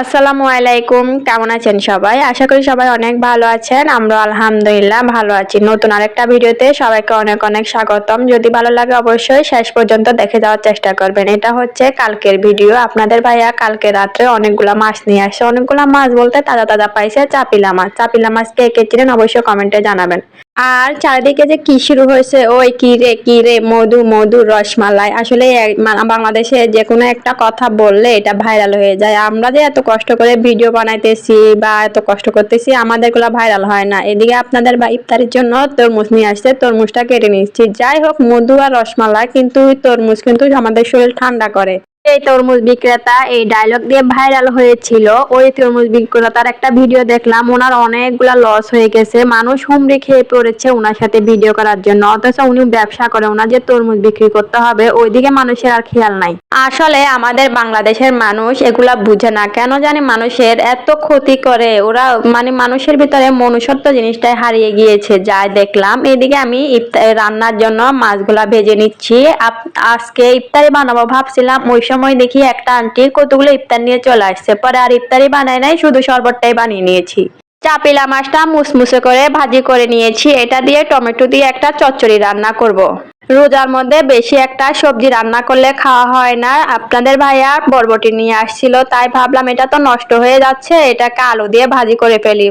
আসসালামু আলাইকুম, কেমন আছেন সবাই? আশা করি সবাই অনেক ভালো আছেন আমরা আলহামদুলিল্লাহ ভালো আছি। নতুন আরেকটা ভিডিওতে সবাইকে অনেক অনেক স্বাগতম। যদি ভালো লাগে অবশ্যই শেষ পর্যন্ত দেখে যাওয়ার চেষ্টা করবেন। এটা হচ্ছে কালকের ভিডিও। আপনাদের ভাইয়া কালকে রাত্রে অনেকগুলা মাছ নিয়ে আসে অনেকগুলা মাছ বলতে তাজা তাজা পাইছে চাপিলা মাছ। চাপিলা মাছ কে কে চিনেন অবশ্যই কমেন্টে জানাবেন। আর চারিদিকে যে কি শুরু হয়েছে, ওই কি রে কি রে, মধু মধু, রসমালাই। আসলে বাংলাদেশে যে কোনো একটা কথা বললে এটা ভাইরাল হয়ে যায়। আমরা যে এত কষ্ট করে ভিডিও বানাইতেছি বা এত কষ্ট করতেছি আমাদেরগুলা ভাইরাল হয় না। এদিকে আপনাদের বা ইফতারির জন্য তরমুজ নিয়ে আসছে, তরমুজটা কেটে নিচ্ছি। যাই হোক, মধু আর রসমালাই কিন্তু, তরমুজ কিন্তু আমাদের শরীর ঠান্ডা করে। এই তরমুজ বিক্রেতা এই ডায়লগ দিয়ে ভাইরাল হয়েছিল। ওই তরমুজ বিক্রেতার একটা ভিডিও দেখলাম, ওনার অনেকগুলা লস হয়ে গেছে। মানুষ হুমড়ি খেয়ে পড়েছে ওনার সাথে ভিডিও করার জন্য। অথচ উনি ব্যবসা করে ওনার যে তরমুজ বিক্রি করতে হবে, ওইদিকে মানুষের আর খেয়াল নাই। আসলে আমাদের বাংলাদেশের মানুষ এগুলা বুঝে না। কেন জানি মানুষের এত ক্ষতি করে, ওরা মানে মানুষের ভিতরে মনুষ্যত্ব জিনিসটাই হারিয়ে গিয়েছে। যাই দেখলাম, এদিকে আমি ইফতা- রান্নার জন্য মাছগুলা ভেজে নিচ্ছি। আজকে ইফতারি বানাবো ভাবছিলাম, ওই সময় দেখি একটা আন্টি কতগুলো ইফতার নিয়ে চলে আসছে পরে আর ইফতারি বানায় নাই, শুধু শরবতটাই বানিয়ে নিয়েছি চাপিলা মাছটা মুসমুসে করে ভাজি করে নিয়েছি, এটা দিয়ে টমেটো দিয়ে একটা চচ্চড়ি রান্না করব। রোজার মধ্যে বেশি একটা সবজি রান্না করলে খাওয়া হয় না। আপনাদের ভাইয়া বরবটি নিয়ে আসছিল, তাই ভাবলাম এটা তো নষ্ট হয়ে যাচ্ছে, এটাকে আলু দিয়ে ভাজি করে ফেলি।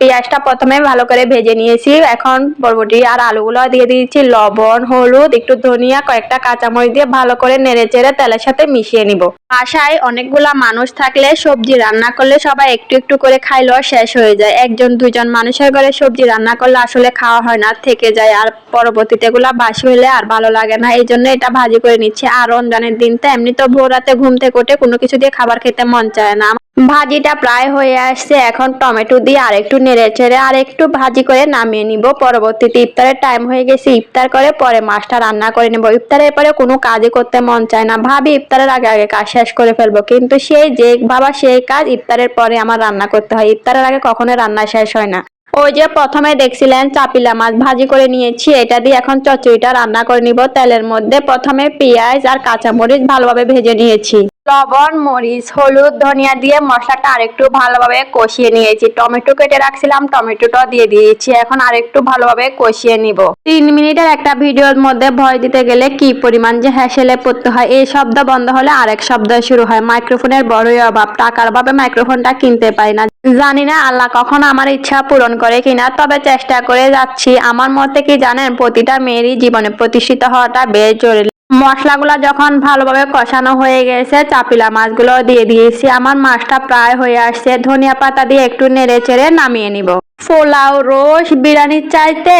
পেঁয়াজটা প্রথমে ভালো করে ভেজে নিয়েছি, এখন বরবটি আর আলুগুলো দিয়ে দিয়েছি, লবণ, হলুদ, একটু ধনিয়া, কয়েকটা কাঁচামরিচ দিয়ে ভালো করে নেড়ে চেড়ে তেলের সাথে মিশিয়ে নিব। বাসায় অনেকগুলা মানুষ থাকলে সবজি রান্না করলে সবাই একটু একটু করে খাইলেও শেষ হয়ে যায়। একজন দুজন মানুষের ঘরে সবজি রান্না করলে আসলে খাওয়া হয় না, থেকে যায়। আর পরবর্তীতে গুলা বাসি হইলে আর ভালো লাগে না। এই জন্য এটা ভাজি করে নিচ্ছে। আর রমজানের দিন তো এমনি তো ভোর রাতে ঘুম থেকে উঠে কোনো কিছু দিয়ে খাবার খেতে মন চায় না। ভাজিটা প্রায় হয়ে আসছে, এখন টমেটো দিয়ে আর একটু নেড়ে চেড়ে আর একটু ভাজি করে নামিয়ে নিব। পরবর্তীতে ইফতারের টাইম হয়ে গেছে, ইফতার করে পরে মাছটা রান্না করে নেব। ইফতারের পরে কোনো কাজই করতে মন চায় না। ভাবি ইফতারের আগে আগে কাজ শেষ করে ফেলব, কিন্তু সেই যে ভাবা সেই কাজ ইফতারের পরে আমার রান্না করতে হয়। ইফতারের আগে কখনো রান্না শেষ হয় না। ওই যে প্রথমে দেখছিলেন চাপিলা মাছ ভাজি করে নিয়েছি, এটা দিয়ে এখন চচ্চড়িটা রান্না করে নিব। তেলের মধ্যে প্রথমে পেঁয়াজ আর কাঁচামরিচ ভালোভাবে ভেজে নিয়েছি। লবণ, মরিচ, হলুদ, ধনিয়া দিয়ে মশলাটা আরেকটু ভালোভাবে কষিয়ে নিয়েছি। টমেটো কেটে রাখছিলাম টমেটোটা দিয়ে দিয়েছি। এখন আরেকটু ভালোভাবে কষিয়ে নিব। তিন মিনিটের একটা ভিডিওর মধ্যে ভয় দিতে গেলে কি পরিমাণ যে হ্যাসেলে পড়তে হয়, এই শব্দ বন্ধ হলে আরেক শব্দ শুরু হয়। মাইক্রোফোনের বড়ই অভাব। টাকার অভাবে মাইক্রোফোনটা কিনতে পারি না। জানি না আল্লাহ কখন আমার ইচ্ছা পূরণ করে কিনা, তবে চেষ্টা করে যাচ্ছি। আমার মতে কি জানেন, প্রতিটা মেয়েরই জীবনে প্রতিষ্ঠিত হওয়াটা বেশ জরুরি। মশলাগুলো যখন ভালোভাবে কষানো হয়ে গেছে, চাপিলা মাছগুলো দিয়ে দিয়েছি। আমার মাছটা প্রায় হয়ে আসছে। ধনিয়া পাতা দিয়ে একটু নেড়ে চেড়ে নামিয়ে নিব। পোলাও রোস বিরিয়ানির চাইতে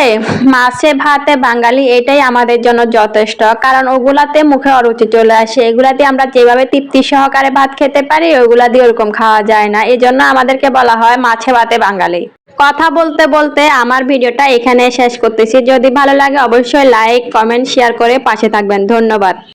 মাছে, ভাতে, বাঙালি, এটাই আমাদের জন্য যথেষ্ট। কারণ ওগুলাতে মুখে অরুচি চলে আসে। এগুলাতে আমরা যেভাবে তৃপ্তি সহকারে ভাত খেতে পারি, ওগুলা দিয়ে ওরকম খাওয়া যায় না। এই জন্য আমাদেরকে বলা হয় মাছে, ভাতে, বাঙালি। কথা বলতে বলতে আমার ভিডিওটা এখানে শেষ করতেছি। যদি ভালো লাগে অবশ্যই লাইক কমেন্ট শেয়ার করে পাশে থাকবেন। ধন্যবাদ।